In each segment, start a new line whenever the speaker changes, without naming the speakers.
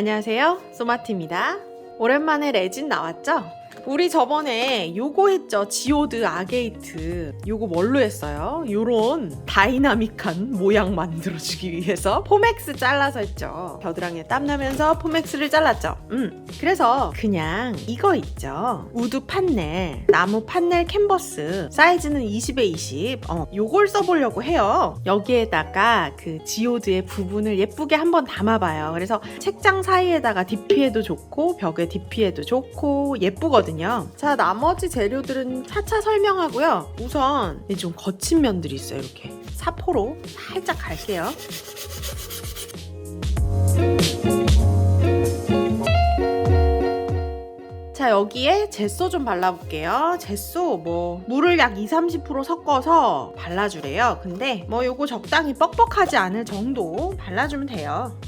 안녕하세요. 소마티입니다. 오랜만에 레진 나왔죠? 우리 저번에 요거 했죠. 지오드 아게이트. 요거 뭘로 했어요? 요런 다이나믹한 모양 만들어주기 위해서 포맥스 잘라서 했죠. 겨드랑이에 땀 나면서 포맥스를 잘랐죠. 음. 그래서 그냥 이거 있죠. 우드 판넬, 나무 판넬 캔버스. 사이즈는 20에 20. 어, 요걸 써보려고 해요. 여기에다가 그 지오드의 부분을 예쁘게 한번 담아봐요. 그래서 책장 사이에다가 DP에도 좋고 벽에 DP에도 좋고 예쁘거든요. 자, 나머지 재료들은 차차 설명하고요. 우선 이좀 거친 면들이 있어요. 이렇게 사포로 살짝 갈게요. 자 여기에 제소 좀 발라볼게요 제소 뭐 물을 약 2, 30% 섞어서 발라주래요 근데 뭐 요거 적당히 뻑뻑하지 않을 정도 발라주면 돼요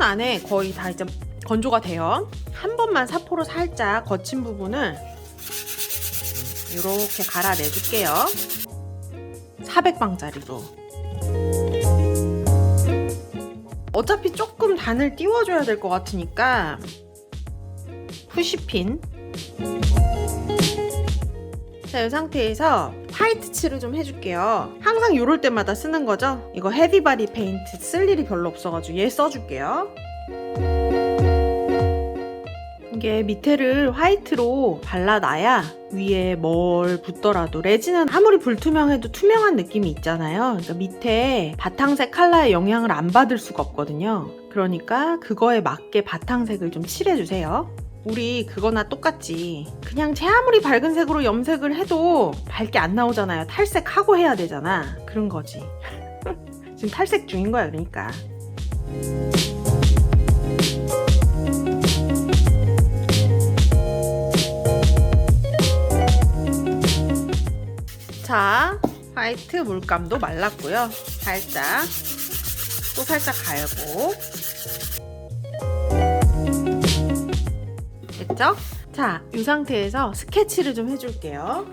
10분 안에 거의 다 이제 건조가 돼요. 한 번만 사포로 살짝 거친 부분을 이렇게 갈아내줄게요. 400방짜리로. 어차피 조금 단을 띄워줘야 될 것 같으니까 푸시핀. 자, 이 상태에서 화이트 칠을 좀 해줄게요. 항상 요럴 때마다 쓰는 거죠. 이거 헤비바디 페인트 쓸 일이 별로 없어가지고 얘 써줄게요. 이게 밑에를 화이트로 발라놔야 위에 뭘 붓더라도 레진은 아무리 불투명해도 투명한 느낌이 있잖아요. 그러니까 밑에 바탕색 컬러의 영향을 안 받을 수가 없거든요. 그러니까 그거에 맞게 바탕색을 좀 칠해주세요. 우리 그거나 똑같지. 그냥 제 아무리 밝은 색으로 염색을 해도 밝게 안 나오잖아요. 탈색하고 해야 되잖아. 그런 거지. 지금 탈색 중인 거야, 그러니까. 자, 화이트 물감도 말랐고요. 살짝 또 살짝 갈고 됐죠? 자, 이 상태에서 스케치를 좀 해줄게요.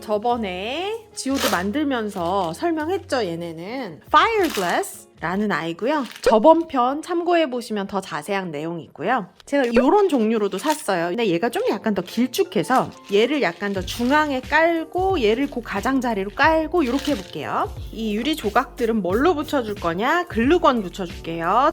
저번에 지오드 만들면서 설명했죠, 얘네는. Fireglass 라는 아이고요. 저번 편 참고해 보시면 더 자세한 내용이 있고요. 제가 이런 종류로도 샀어요. 근데 얘가 좀 약간 더 길쭉해서 얘를 약간 더 중앙에 깔고 얘를 그 가장자리로 깔고 이렇게 해볼게요. 이 유리 조각들은 뭘로 붙여줄 거냐? 글루건 붙여줄게요.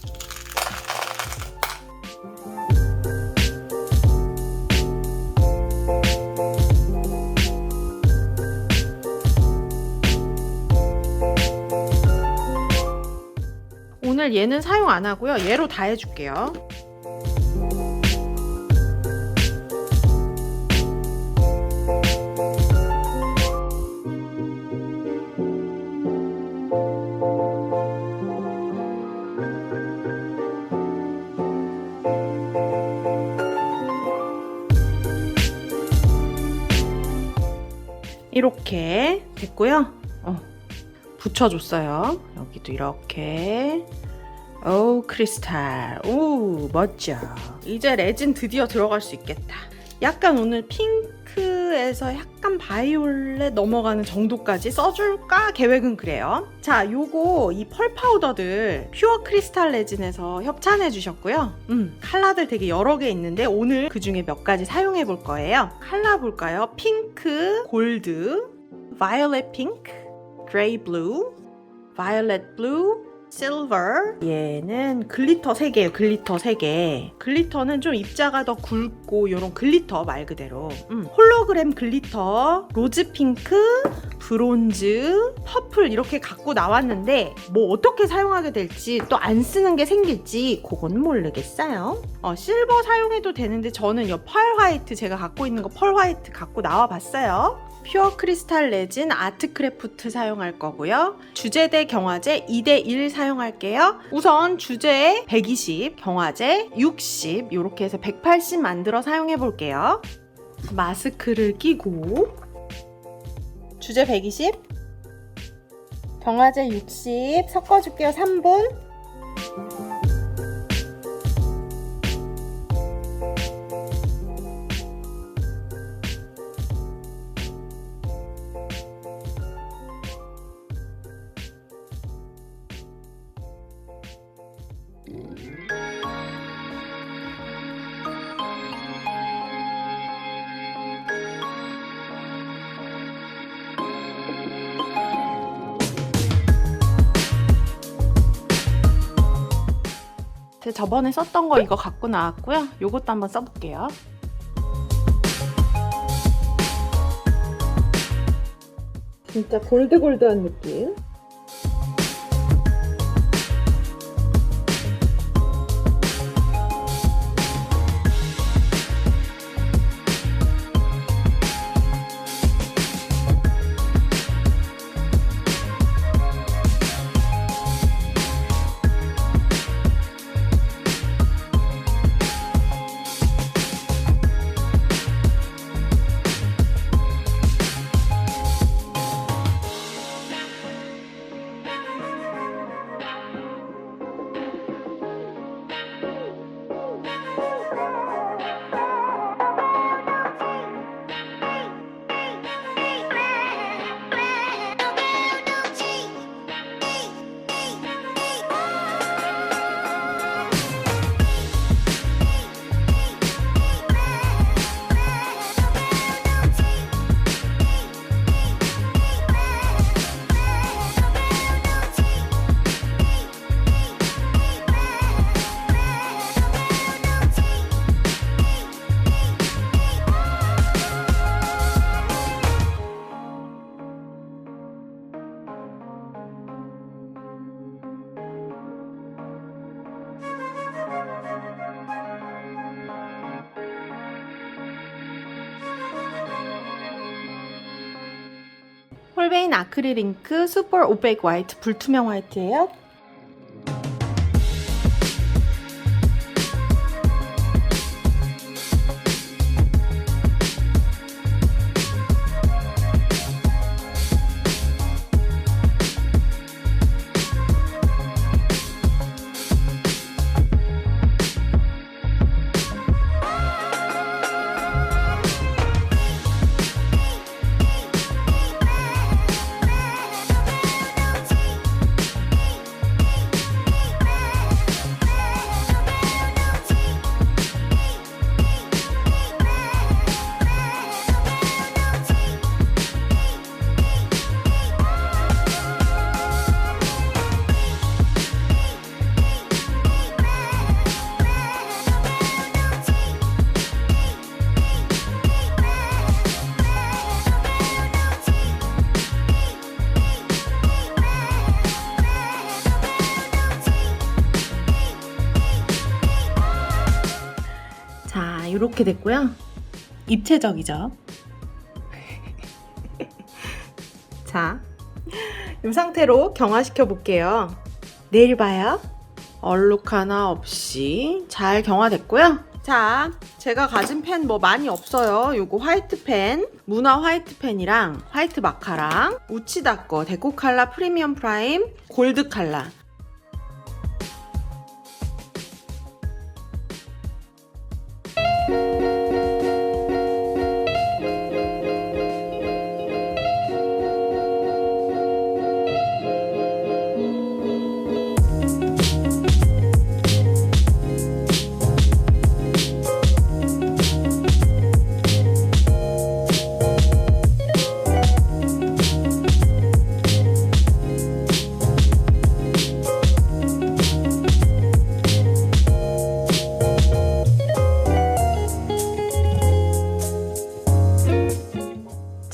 오늘 얘는 사용 안 하고요. 얘로 다 해줄게요. 이렇게 됐고요. 어, 붙여줬어요. 여기도 이렇게. 오 크리스탈. 오 멋져. 이제 레진 드디어 들어갈 수 있겠다. 약간 오늘 핑크에서 약간 바이올렛 넘어가는 정도까지 써줄까 계획은 그래요. 자, 요거 이 펄 파우더들 퓨어 크리스탈 레진에서 협찬해 주셨고요. 음, 컬러들 되게 여러 개 있는데 오늘 그 중에 몇 가지 사용해 볼 거예요. 컬러 볼까요? 핑크, 골드, 바이올렛 핑크, 그레이 블루, 바이올렛 블루, 실버 얘는 글리터 3개예요 글리터 3개. 글리터는 좀 입자가 더 굵고 이런 글리터 말 그대로. 음, 홀로그램 글리터 로즈 핑크 브론즈 퍼플 이렇게 갖고 나왔는데 뭐 어떻게 사용하게 될지 또 안 쓰는 게 생길지 그건 모르겠어요. 어, 실버 사용해도 되는데 저는 이 펄 화이트 제가 갖고 있는 거 펄 화이트 갖고 나와 봤어요 퓨어 크리스탈 레진 아트크래프트 사용할 거고요. 주제대 경화제 2대1 사용할게요. 우선 주제 120, 경화제 60 이렇게 해서 180 만들어 사용해 볼게요. 마스크를 끼고 주제 120 경화제 60 섞어줄게요 3분 제가 저번에 썼던 거 이거 갖고 나왔고요. 요것도 한번 써볼게요. 진짜 골드골드한 느낌 홀베인 아크릴 잉크 슈퍼 오백 화이트 불투명 화이트예요. 이렇게 됐고요. 입체적이죠. 자, 이 상태로 경화시켜 볼게요. 내일 봐요. 얼룩 하나 없이 잘 경화됐고요. 자, 제가 가진 펜 뭐 많이 없어요. 요거 화이트 펜, 무나 화이트 펜이랑 화이트 마카랑 우치다 거 데코 칼라 프리미엄 프라임 골드 칼라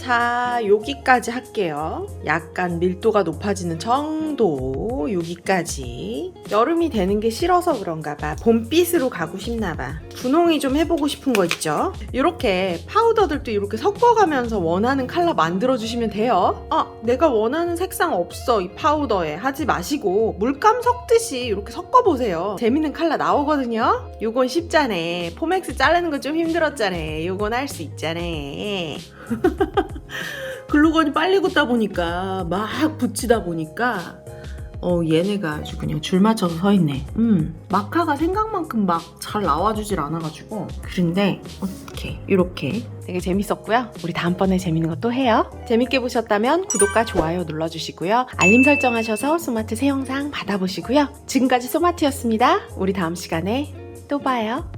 자, 여기까지 할게요. 약간 밀도가 높아지는 정 도 여기까지. 여름이 되는 게 싫어서 그런가 봐. 봄빛으로 가고 싶나 봐. 분홍이 좀 해보고 싶은 거 있죠? 이렇게 파우더들도 이렇게 섞어가면서 원하는 컬러 만들어주시면 돼요. 아, 내가 원하는 색상 없어. 이 파우더에. 하지 마시고 물감 섞듯이 이렇게 섞어보세요. 재밌는 컬러 나오거든요? 요건 쉽잖아. 포맥스 자르는 거 좀 힘들었잖아. 요건 할 수 있잖아. 글루건이 빨리 굳다 보니까 막 붙이다 보니까 어 얘네가 아주 그냥 줄 맞춰서 서 있네. 음 마카가 생각만큼 막 잘 나와주질 않아가지고 그런데 어떻게 이렇게 되게 재밌었고요. 우리 다음번에 재밌는 거또 해요. 재밌게 보셨다면 구독과 좋아요 눌러주시고요. 알림 설정하셔서 소마트 새 영상 받아보시고요. 지금까지 소마트였습니다. 우리 다음 시간에 또 봐요.